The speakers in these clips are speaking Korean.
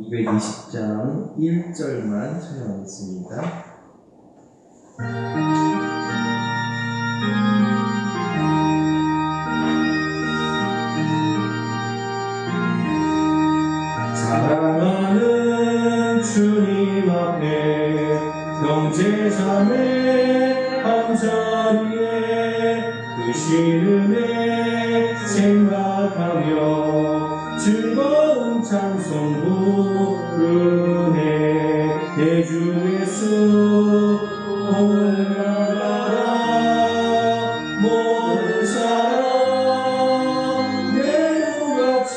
(220장) 1절만 찬양하겠습니다. 주님 앞에 형제 자매 한자리에 그 시름에 생각하며 즐거운 찬송 부르네 내 주 예수 올라가라. 모든 사람 내 누같이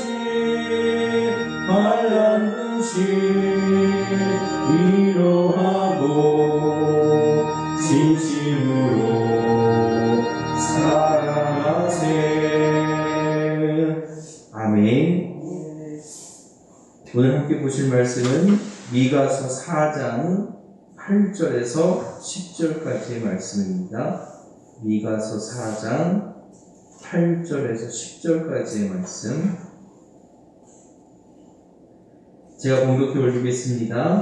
반란듯이 위로하고 진심으로 사랑하세. 아멘 오늘 함께 보실 말씀은 미가서 4장 8절에서 10절까지의 말씀입니다. 미가서 4장 8절에서 10절까지의 말씀 제가 공독해 올리겠습니다.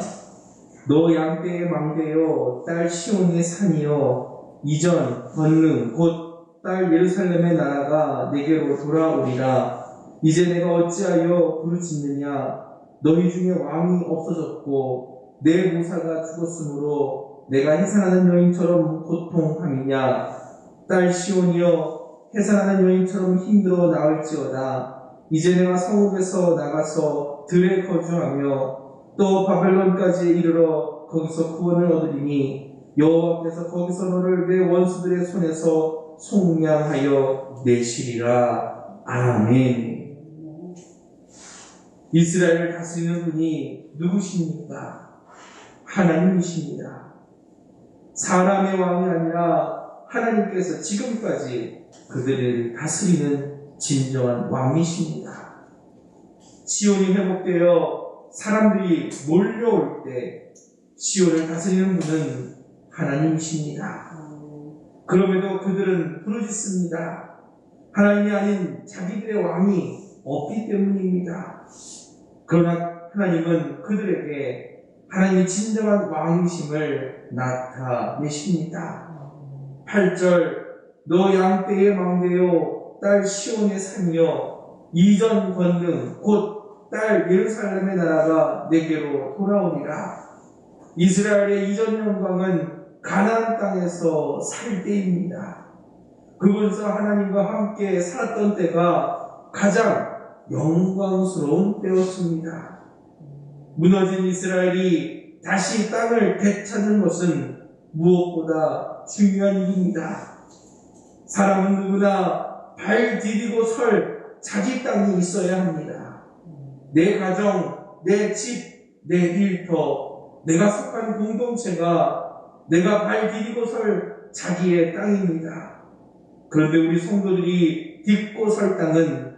너 양떼의 망대여 딸 시온의 산이여 이전 권능 곧 딸 예루살렘의 나라가 내게로 돌아오리라 이제 내가 어찌하여 부르짖느냐 너희 중에 왕이 없어졌고 내 모사가 죽었으므로 내가 해산하는 여인처럼 고통함이냐? 딸 시온이여 해산하는 여인처럼 힘들어 나을지어다. 이제 내가 성읍에서 나가서 들에 거주하며 또 바벨론까지 이르러 거기서 구원을 얻으리니 여호와께서 거기서 너를 내 원수들의 손에서 속량하여 내시리라. 아멘 이스라엘을 다스리는 분이 누구십니까? 하나님이십니다. 사람의 왕이 아니라 하나님께서 지금까지 그들을 다스리는 진정한 왕이십니다. 시온이 회복되어 사람들이 몰려올 때 시온을 다스리는 분은 하나님이십니다. 그럼에도 그들은 부르짖습니다. 하나님이 아닌 자기들의 왕이 없기 때문입니다. 그러나 하나님은 그들에게 하나님이 진정한 왕이심을 나타내십니다. 8절 너 양떼의 망대요 딸 시온의 산이여 이전 권능 곧 딸 예루살렘의 나라가 내게로 돌아오리라 이스라엘의 이전 영광은 가나안 땅에서 살 때입니다. 그곳에서 하나님과 함께 살았던 때가 가장 영광스러운 때였습니다. 무너진 이스라엘이 다시 땅을 되찾는 것은 무엇보다 중요한 일입니다. 사람은 누구나 발 디디고 설 자기 땅이 있어야 합니다. 내 가정, 내 집, 내 일터, 내가 속한 공동체가 내가 발 디디고 설 자기의 땅입니다. 그런데 우리 성도들이 딛고 설 땅은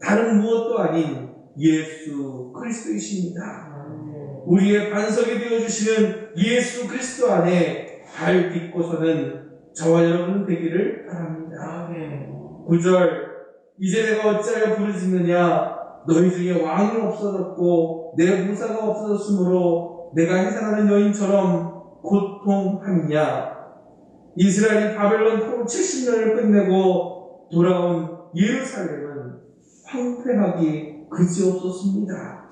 다른 무엇도 아닌 예수 그리스도이십니다. 우리의 반석이 되어주시는 예수 그리스도 안에 발 딛고서는 저와 여러분 되기를 바랍니다. 9절 이제 내가 어찌하여 부르짖느냐 너희 중에 왕이 없어졌고 내 무사가 없어졌으므로 내가 해산하는 여인처럼 고통함이냐 이스라엘이 바벨론 포로 70년을 끝내고 돌아온 예루살렘은 황폐하기 그지없었습니다.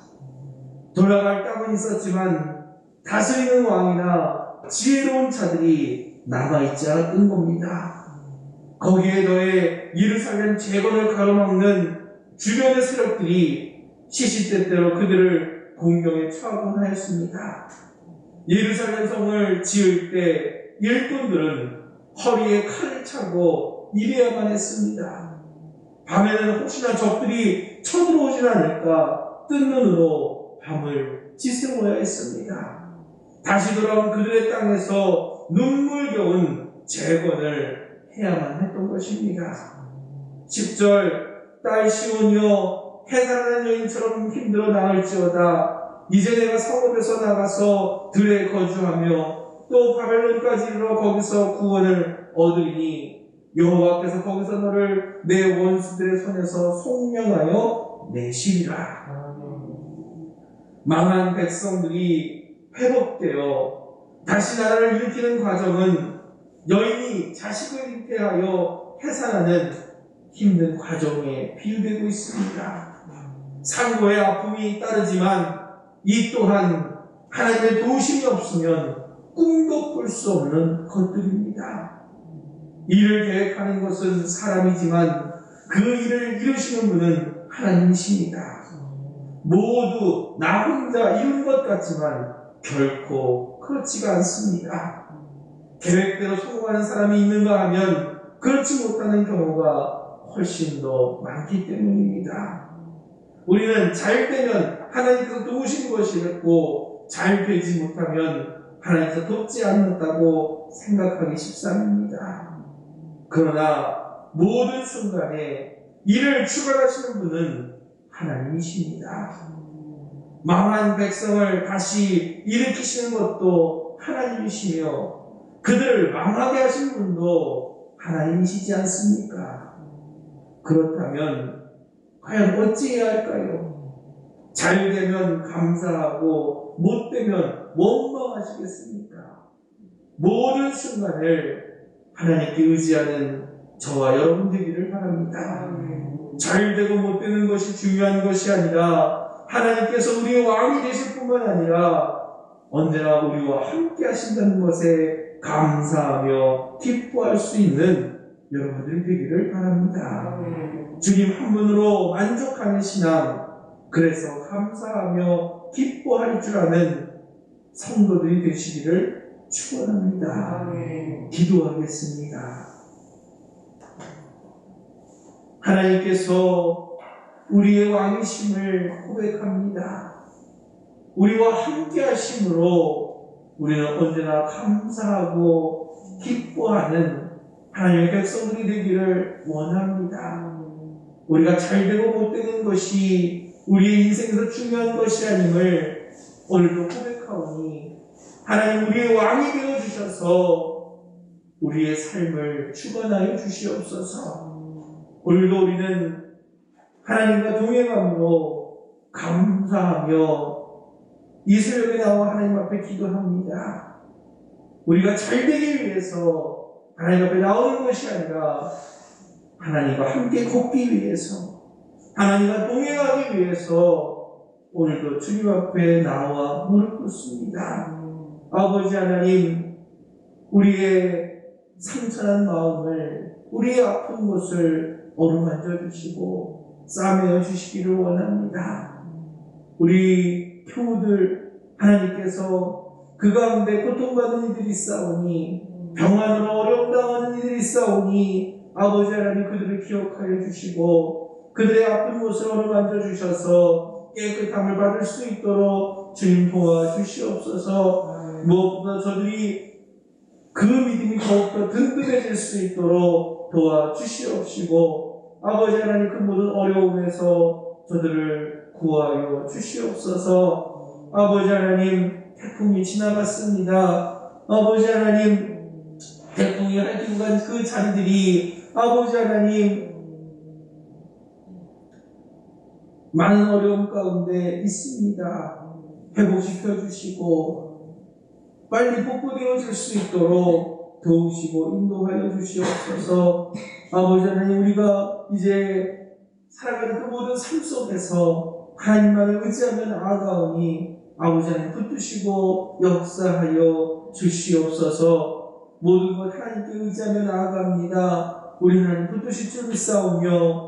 돌아갈 땅은 있었지만 다스리는 왕이나 지혜로운 자들이 남아있지 않았던 겁니다. 거기에 더해 예루살렘 재건을 가로막는 주변의 세력들이 시시때때로 그들을 공경에 처하곤 하였습니다. 예루살렘 성을 지을 때 일꾼들은 허리에 칼을 차고 일해야만 했습니다. 밤에는 혹시나 적들이 쳐들어오진 않을까 뜬 눈으로 밤을 지새워야 했습니다. 다시 돌아온 그들의 땅에서 눈물겨운 재건을 해야만 했던 것입니다. 10절 딸 시온이여 해산하는 여인처럼 힘들어 나을지어다 이제 내가 성읍에서 나가서 들에 거주하며 또 바벨론까지 이르러 거기서 구원을 얻으리니 여호와께서 거기서 너를 내 원수들의 손에서 속량하여 내시리라 망한 백성들이 회복되어 다시 나라를 일으키는 과정은 여인이 자식을 잉태하여 해산하는 힘든 과정에 비유되고 있습니다. 상고의 아픔이 따르지만 이 또한 하나님의 도우심이 없으면 꿈도 꿀 수 없는 것들입니다. 일을 계획하는 것은 사람이지만 그 일을 이루시는 분은 하나님이십니다. 모두 나 혼자 이룬 것 같지만 결코 그렇지가 않습니다. 계획대로 성공하는 사람이 있는가 하면 그렇지 못하는 경우가 훨씬 더 많기 때문입니다. 우리는 잘 되면 하나님께서 도우신 것이었고 잘 되지 못하면 하나님께서 돕지 않는다고 생각하기 십상입니다. 그러나 모든 순간에 이를 추가하시는 분은 하나님이십니다. 망한 백성을 다시 일으키시는 것도 하나님이시며 그들을 망하게 하신 분도 하나님이시지 않습니까? 그렇다면 과연 어찌해야 할까요? 잘 되면 감사하고 못 되면 원망하시겠습니까? 모든 순간을 하나님께 의지하는 저와 여러분 되기를 바랍니다. 잘 되고 못 되는 것이 중요한 것이 아니라 하나님께서 우리의 왕이 되실 뿐만 아니라 언제나 우리와 함께 하신다는 것에 감사하며 기뻐할 수 있는 여러분들이 되기를 바랍니다. 주님 한 분으로 만족하는 신앙, 그래서 감사하며 기뻐할 줄 아는 성도들이 되시기를 축원합니다. 기도하겠습니다. 하나님께서 우리의 왕이심을 고백합니다. 우리와 함께 하심으로 우리는 언제나 감사하고 기뻐하는 하나님의 백성들이 되기를 원합니다. 우리가 잘 되고 못 되는 것이 우리의 인생에서 중요한 것이 아님을 오늘도 고백하오니 하나님 우리의 왕이 되어 주셔서 우리의 삶을 주관하여 주시옵소서. 오늘도 우리는 하나님과 동행함으로 감사하며 이 새벽에 나와 하나님 앞에 기도합니다. 우리가 잘 되기 위해서 하나님 앞에 나오는 것이 아니라 하나님과 함께 걷기 위해서 하나님과 동행하기 위해서 오늘도 주님 앞에 나와 무릎 꿇습니다. 아버지 하나님, 우리의 상처난 마음을, 우리의 아픈 곳을 어루만져 주시고 싸매어 주시기를 원합니다. 우리 교우들 하나님께서 그 가운데 고통받는 이들이 싸우니 병환으로 어려움 당하는 이들이 싸우니 아버지 하나님 그들을 기억하여 주시고 그들의 아픈 곳을 어루만져 주셔서 깨끗함을 받을 수 있도록 주님 도와주시옵소서. 무엇보다 저들이 그 믿음이 더욱더 든든해질 수 있도록 도와주시옵시고 아버지 하나님 그 모든 어려움에서 저들을 구하여 주시옵소서. 아버지 하나님 태풍이 지나갔습니다. 아버지 하나님 태풍이 핥히고 간그 자리들이 아버지 하나님 많은 어려움 가운데 있습니다. 회복시켜 주시고 빨리 복구되어질 수 있도록 도우시고 인도하여 주시옵소서. 아버지 하나님 우리가 이제 살아가는 그 모든 삶 속에서 하나님만을 의지하며 나아가오니 아버지 하나님 붙드시고 역사하여 주시옵소서. 모든 것 하나님께 의지하며 나아갑니다. 우리 하나님 붙드실 줄 믿사오며